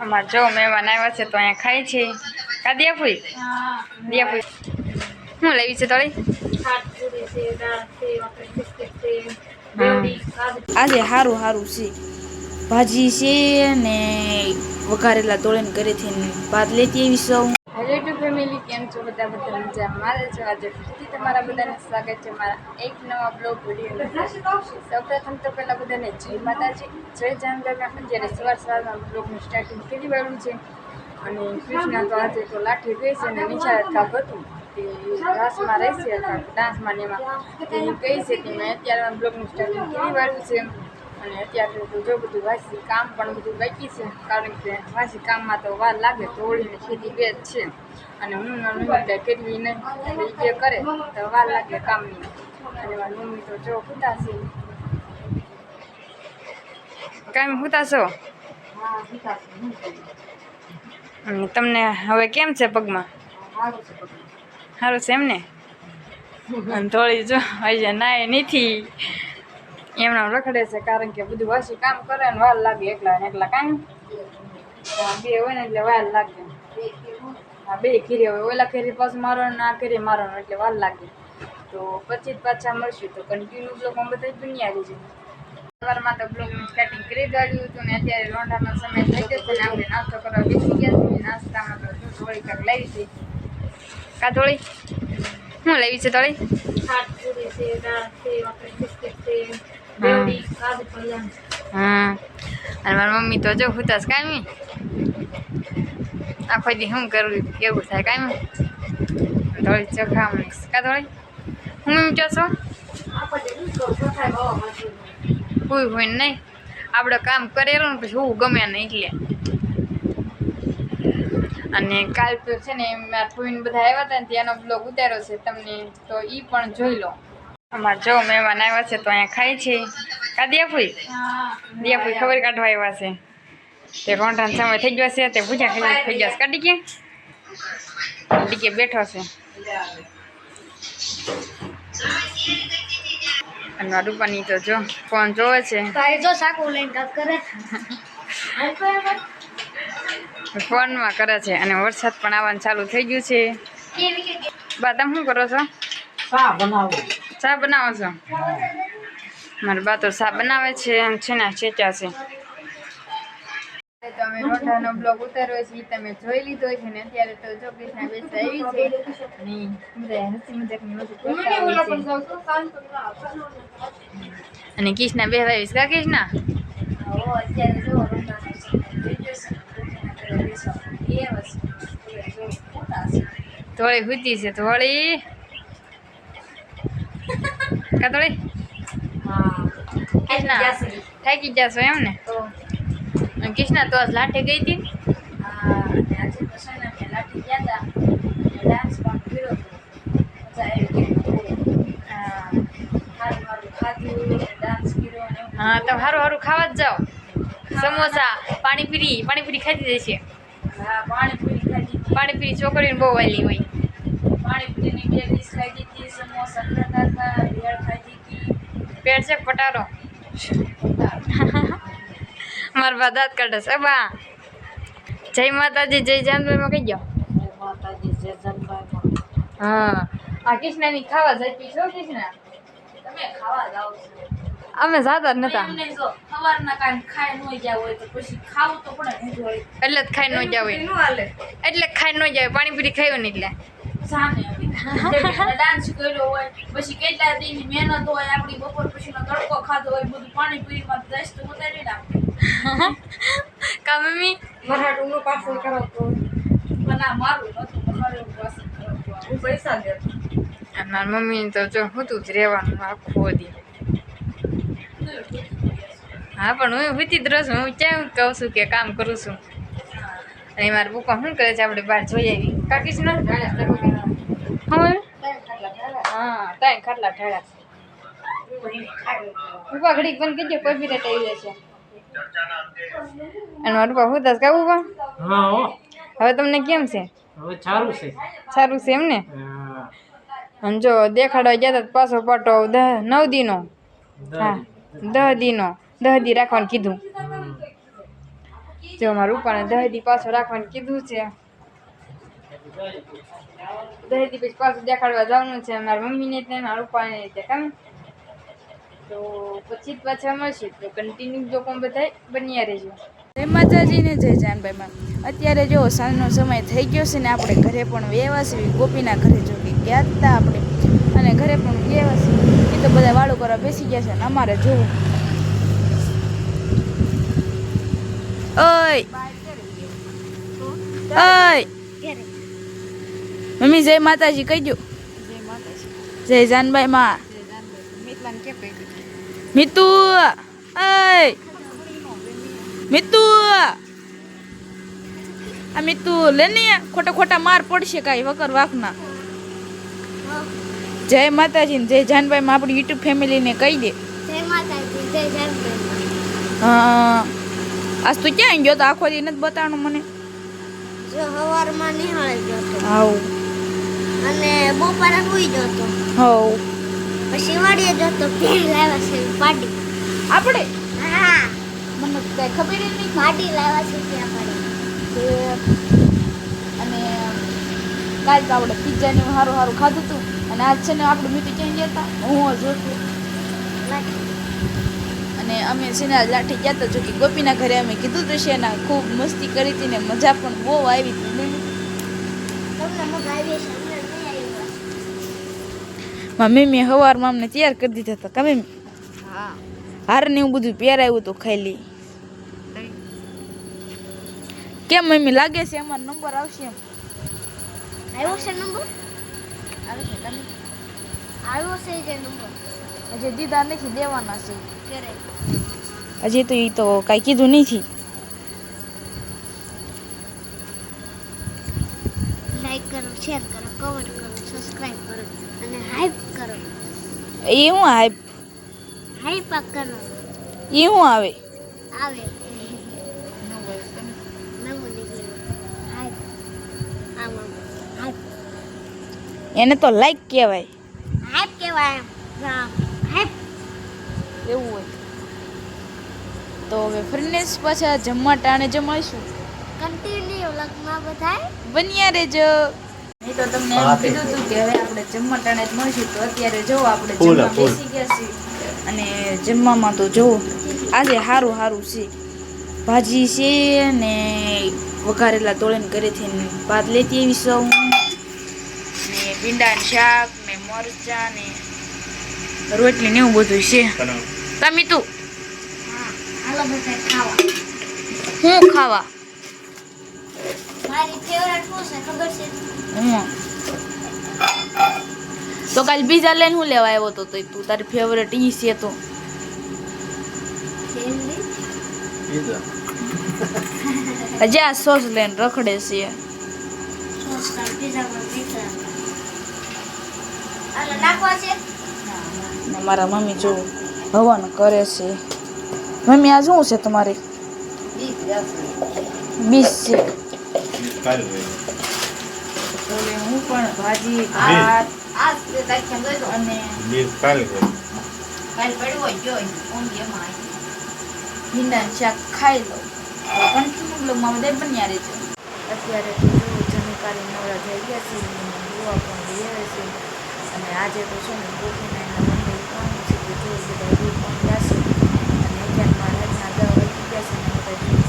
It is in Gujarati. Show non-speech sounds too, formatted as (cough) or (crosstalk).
અમારે જો મહેમાન આવ્યા છે તો અહીંયા ખાય છે. કા દિયાફુઈ દિયાફુઈ શું લેવી છે તળી? આજે સારું સારું છે. ભાજી છે ને વઘારેલા તોળીને ઘરેથી ભાત લેતી એવી સૌ હેલો ટુ ફેમિલી કેમ છો? બધા બધા મજા મારે છો આજે ફરીથી તમારા બધાને સ્વાગત છે મારા એક નવા બ્લોગ વીડિયો સૌપ્રથમ તો પહેલાં બધાને જય માતાજી, જય જામનગર. આપણે જ્યારે સવાર સવારમાં બ્લોગનું સ્ટાર્ટિંગ કરી વાળું છે અને કૃષ્ણા તો આજે તો લાઠી ગઈ છે અને નિશાળ કાપ હતું. તે ક્લાસમાં રહેશે અથવા ડાન્સમાં ને એમાં. તે કહી છે કે મેં અત્યારે બ્લોગનું સ્ટાર્ટિંગ કરી વાળું છે. અને અત્યારે તો જો બધું વાસી કામ પણ બધું બાકી છે કારણ કે વાસી કામમાં તો વાર લાગે તો ઓળીને ખેતી બે જ છે. અને હું નિમિત્તે કેટલી નહીં એ બે કરે તો વાર લાગે કામની. અને મારી મમ્મી તો જો ખુદા છે. છો? તમને હવે કેમ છે પગમાં? સારું છે એમ ને? થોડી જો અહીંયા નાય નથી. એમના રખડે છે, કારણ કે બધું વાસી કામ કરે ને વાર લાગે એકલા ને એકલા કામ. બે હોય ને એટલે વાર લાગે. હા બે ખીરી હોય, ઓલા ખીરી પાછું મારો ને આ ખીરી મારો એટલે વાર લાગે. તો પછી જ પાછા મળશું. તો કન્ટિન્યુ બ્લોગમાં બધા દુનિયા આવી જાય સવારમાં તો બ્લોગનું સ્ટાર્ટિંગ કરી દાડ્યું હતું ને અત્યારે લોંઢાનો સમય થઈ ગયો છે ને આપણે નાસ્તો કરવા બેસી ગયા છીએ. નાસ્તામાં તો શું થોડી કાંક લાવી છે. કા થોડી શું લેવી છે થોડી હા. અને મારી મમ્મી તો જો હુતાસ કાયમી. આખો દી શું કરવું કેવું થાય કામી થોડી ચોખામણી કા ધોળી? હું એમ કહો છો? કોઈ હોય નહીં. આપણે કામ કરેલું ને પછી હું ગમે નહીં એટલે. અને કાલ તો છે ને, મારા ફોઈન બધા આવ્યા હતા ને, ત્યાંનો બ્લોગ ઉતાર્યો છે, તમને તો એ પણ જોઈ લો. અમારે જો મહેમાન આવ્યા છે તો અહીંયા ખાય છે. કા દિયાફુઈ દિયાફુઈ ખબર કાઢવા આવ્યા છે. તે રોંઢાનો સમય થઈ ગયો છે તે પૂજા ખાઈ થઈ ગયા છે. કાઢી કે કાઢી કે બેઠો છે. અને રૂપાની તો જો ફોન જોવે છે. ફોનમાં કરે છે અને વરસાદ પણ આવવાનું ચાલુ થઈ ગયું છે. બા તમે શું કરો છો? બનાવો. ચા બનાવો છો? મારા બા તો શા બનાવે છે એમ છે ને ચેચા છે. તમે રોઢાનો બ્લોગ ઉતાર્યો છે તમે જોઈ લીધો છે ને અત્યારે તો જો કૃષ્ણા બેસ આવી છે. અને હસી મજાકની વસ્તુ કૃષ્ણા બે આવીશ કા કૃષ્ણા થોડી હુતી છે થોડી કા થોડી કૃષ્ણા થાકી જશો એમ ને? કૃષ્ણા તો લાઠે ગઈ હતી. હા તો સારું સારું ખાવા જ જાઓ. સમોસા પાણીપુરી પાણીપુરી ખાધી જશે પાણીપુરી છોકરીને બહુ વાલી હોય. પેટ છે પટારો (laughs) મારા બા જ કાઢે છે બા. જય માતાજી જય જાનભાઈમાં કહી ગયો માતાજી જય જનભાઈ હા. આ કૃષ્ણની ખાવા જતી છો કૃષ્ણા? તમે ખાવા છો. અમે જાતા નતા. એમ નહીં જો સવારના ખાઈ ન ગયા હોય તો પછી ખાવું તો પડે એટલે જ ખાઈ ન જાવ હોય. એટલે ખાઈ ન જાય પાણીપુરી ખાયું ને એટલે. ડાન્સ કર્યો હોય પછી કેટલા દિનની મહેનત હોય આપણી બપોર પછીનો તડકો ખાધો હોય બધું પાણીપુરીમાં ઉતારી નાખે. કા મમ્મી? કરો તો પણ આ મારું નતું મારું પાછળ કરો પૈસા લેતો. અને મારી મમ્મી તો જો હતું જ રહેવાનું આખો દી. હા પણ હું વીતી જ રહું છું. હું ક્યાં કહું છું કે કામ કરું છું? અને મારા બુકા શું કરે છે? આપણે બહાર જોઈ આવી કાકીશ ના હા. હા તાઈ ખાટલા ઠેડા પપ્પા ઘડીક બંધ કરી દો કોઈ બી રેટ આવી જશે. અને મારા બાપુ દસ કાવું પપ્પા હવે તમને કેમ છે? હવે સારું છે. સારું છે એમ ને અને જો દેખાડવા ગયા હતા તો પાછો પાટો દહ નવ દીનો. હા દહ દીનો. દહ દી રાખવાનું કીધું. જો મારા દહ દી પાછો રાખવાનું કીધું છે. દહેદી પછી પાછું દેખાડવા જવાનું છે. મારા મમ્મીને ત્યાં મારા રૂપાને ત્યાં કામ તો પછી પાછા મળશે. તો કન્ટિન્યુ જો કોણ બધા બન્યા રહેજો જય માતાજી ને જય જાનભાઈમાં. અત્યારે જો સાંજનો સમય થઈ ગયો છે ને આપણે ઘરે પણ વ્યવા છીએ ગોપીના ઘરે જો કે ગયા હતા આપણે. અને ઘરે પણ વ્યવા છીએ એ તો બધા વાળું કરવા બેસી ગયા છે ને અમારે જોવું. ઓય! ઓય! મમ્મી જય માતાજી કહી દો જય માતાજી. જય જાનભાઈ માં. મિતુ મિતુ. આ મિતુ લે ને ખોટા ખોટા માર પડશે કાંઈ વગર વાકના જય માતાજી ને જય જાનભાઈ માં આપણી યુટ્યુબ ફેમિલીને કહી દે. જય માતાજી જય જાનભાઈ હા. આજ તું ક્યાં ગયો તો આખો દી નથી બતાવવાનું મને? જો હવારમાં નિહાળે ગયો હાઉ અને બપોરે સુઈ જતો. હોવ. પછી વાડીએ જતો ભેળ લાવ્યા છે પાડી આપણે? હા. મને તો કાંઈ ખબર નહીં. પાડી લાવ્યા છે ત્યાં પાડી અને કાલ તો આપણે પિત્ઝાને ને સારું સારું ખાધું હતું અને આજ છે ને આપણે મીઠી ક્યાં ગયા હતા હું જોતું અને અમે છે ને લાઠી ગયા હતા જો કે ગોપીના ઘરે અમે કીધું તો છે ખૂબ મસ્તી કરી હતી ને મજા પણ બહુ આવી હતી. તમને મજા આવી છે મમ્મી મેં સવારમાં અમને તૈયાર કરી દીધા હતા. કમે હા. હાર ને એવું બધું પહેરાયું હતું ખાલી. કેમ મમ્મી લાગે છે? અમારો નંબર આવશે એમ. આવ્યો છે નંબર આવ્યો છે તમે? આવ્યો છે જે નંબર હજી દીધા નથી દેવાના છે. કરે હજી તો એ તો કાંઈ કીધું નથી. લાઈક કરો શેર કરો કમેન્ટ કરો સબસ્ક્રાઇબ કરો અને હાઈપ કરો. એ હું હાઈપ હાઈપ કરો. એ હું આવે? આવે. એને તો લાઈક કહેવાય. હાઈપ કહેવાય હાઈપ એવું હોય. તો હવે ફ્રેન્ડ્સ પાછા જમવા ટાણે જમાઈશું. કન્ટિન્યુ લગ્ન બધાય. બન્યા રેજો નહીં તો તમને એમ કીધું હતું કે હવે આપણે જમવા ટાણે જ મળશું તો અત્યારે જો આપણે જમવા બેસી ગયા છીએ. અને જમવામાં તો જો આજે સારું સારું છે. ભાજી છે ને વઘારેલા તોળીને ઘરેથી ને ભાત લેતી એવી સૌ ને ભીંડાનું શાક ને મરચા ને રોટલી ને એવું બધું છે. તમે તું? હું ખાવા? મારી ફેવરેટ શું છે ખબર છે? તો કાલ બીજા લઈને હું લેવા આવ્યો તો તું તારી ફેવરેટ ઈ છે તો. હજી આ સોસ લઈને રખડે છે. મારા મમ્મી જો હવન કરે છે. મમ્મી આ શું છે તમારે? બીસ છે. હું પણ ભાજી આ દઈ દો અને કાલ પડવો ગયો ઊંઘી ભીંડાનું શાક ખાઈ લો. કન્ટિન્યુ બ્લોગમાં બધા બન્યા રહેજો. અત્યારે જમીકારી નવરા થઈ ગયા છે પણ અને આજે તો છે ને ગોપીના એના મંદિર પણ છે કે જો બધા દૂર પણ જશે. અને અત્યારમાં રાતના દવા ગયા છે બધા